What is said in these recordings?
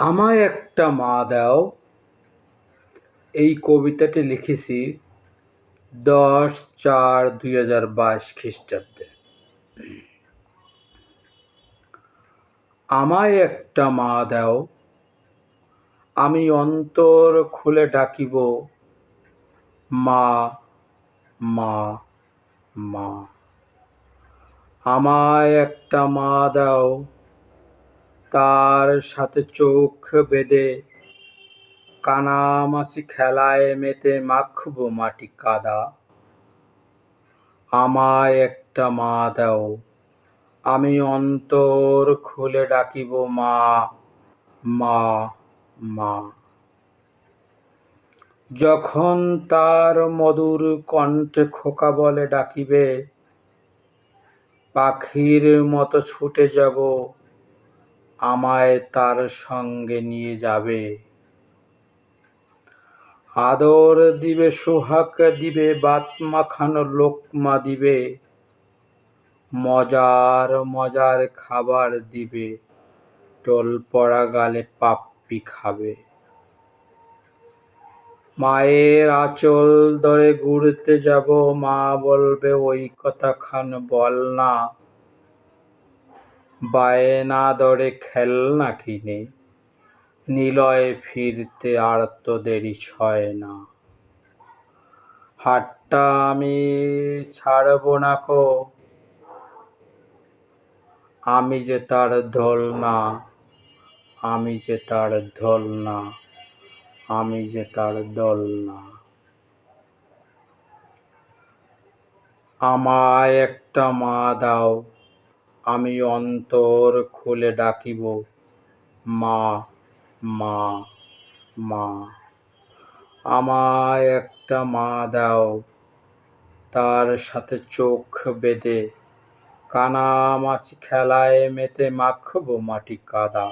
আমায় একটা মা দাও। এই কবিতাটি লিখেছি দশ চার দুই হাজার বাইশ খ্রিস্টাব্দে। আমায় একটা মা দাও, আমি অন্তর খুলে ডাকিব, মা মা মা। আমায় একটা মা দাও। তার সাথে চোখ বেঁধে? কানামাছি খেলায় মেতে মাখব মাটি কাদা। আমায় একটা মা দাও, আমি অন্তর খুলে ডাকিব মা মা মা। যখন তার মধুর কণ্ঠে খোকা বলে ডাকিবে, পাখির মতো ছুটে যাব আমায় তার সঙ্গে নিয়ে যাবে। আদর দিবে, সোহাগ দিবে, বাত মাখানো লোকমা দিবে, মজার মজার খাবার দিবে টোল পড়া গালে পাপ্পি খাবে। মায়ের আঁচল ধরে ঘুরতে যাব, মা বলবে, ওই কথা খান বল না। বায়না দরে খেলনা কিনে, নিলয়ে ফিরতে আর তো দেরি ছয় না। হাটটা আমি ছাড়ব না কো, আমি যে তার ধল না, আমি যে তার ধল না, আমি যে তার দল না। আমায় একটা মা দাও আমি অন্তর খুলে ডাকিব, মা মা মা। আমায় একটা মা দাও, তার সাথে চোখ বেঁধে। কানামাছি খেলায় মেতে মাখব, মাটি কাদা।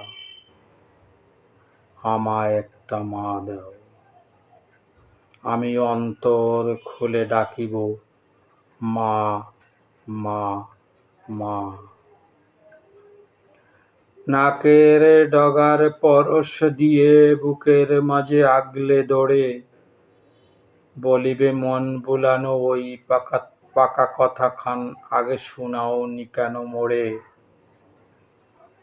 আমায় একটা মা দাও। আমি অন্তর খুলে ডাকিব, মা মা মা। নাকের ডগার পরশ দিয়ে বুকের মাঝে আগলে দৌড়ে। বলিবে, মন বুলানো ওই পাকা পাকা কথা খান, আগে শোনাও নি কেন মোড়ে?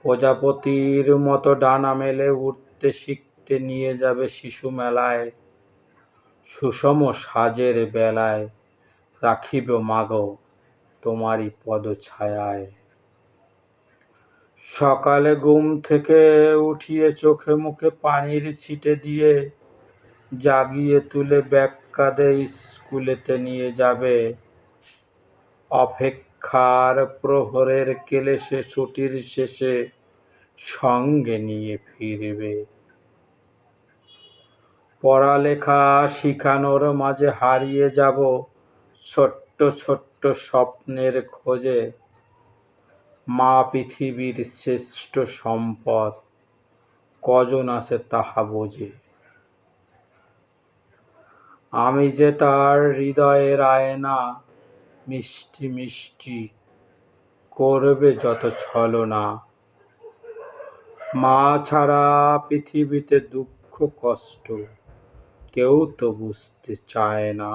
প্রজাপতির মতো ডানা মেলে উঠতে শিখতে নিয়ে যাবে শিশু মেলায়। সুষম সাজের বেলায় রাখিব মাগো তোমারই পদ ছায়ায় সকালে ঘুম থেকে উঠিয়ে চোখে মুখে পানির ছিটে দিয়ে জাগিয়ে তুলে ব্যাগ কাঁধে স্কুলেতে নিয়ে যাবে। অপেক্ষার প্রহরের কেলেসে ছুটির শেষে সঙ্গে নিয়ে ফিরবে। পড়ালেখা শিখানোর মাঝে হারিয়ে যাব ছোট্ট ছোট্ট স্বপ্নের খোঁজে। মা পৃথিবীর শ্রেষ্ঠ সম্পদ, কজন আছে তাহা বোঝে। আমি যে তার হৃদয়ের আয়না, মিষ্টি মিষ্টি করবে যত ছলনা। মা ছাড়া পৃথিবীতে দুঃখ, কষ্ট কেউ তো বুঝতে চায় না,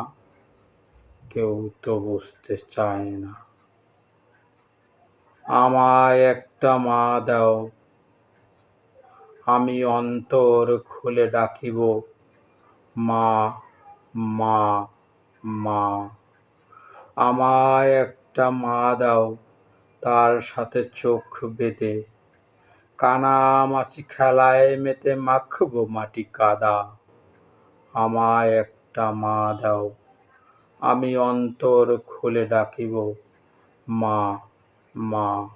কেউ তো বুঝতে চায় না। আমায় একটা মা দাও। আমি অন্তর খুলে ডাকিব, মা মা মা। আমায় একটা মা দাও, তার সাথে চোখ বেঁধে। কানামাছি খেলায় মেতে মাখব মাটি কাদা। আমায় একটা মা দাও, আমি অন্তর খুলে ডাকিব, মা। মা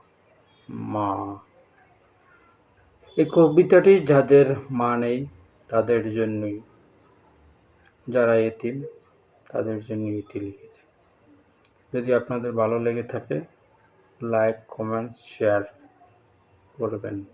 মা। এই কবিতাটি যাদের মা নেই, তাদের জন্যই। যারা এতিম, তাদের জন্য এটি লিখেছি। যদি আপনাদের ভালো লেগে থাকে, লাইক, কমেন্টস, শেয়ার করবেন।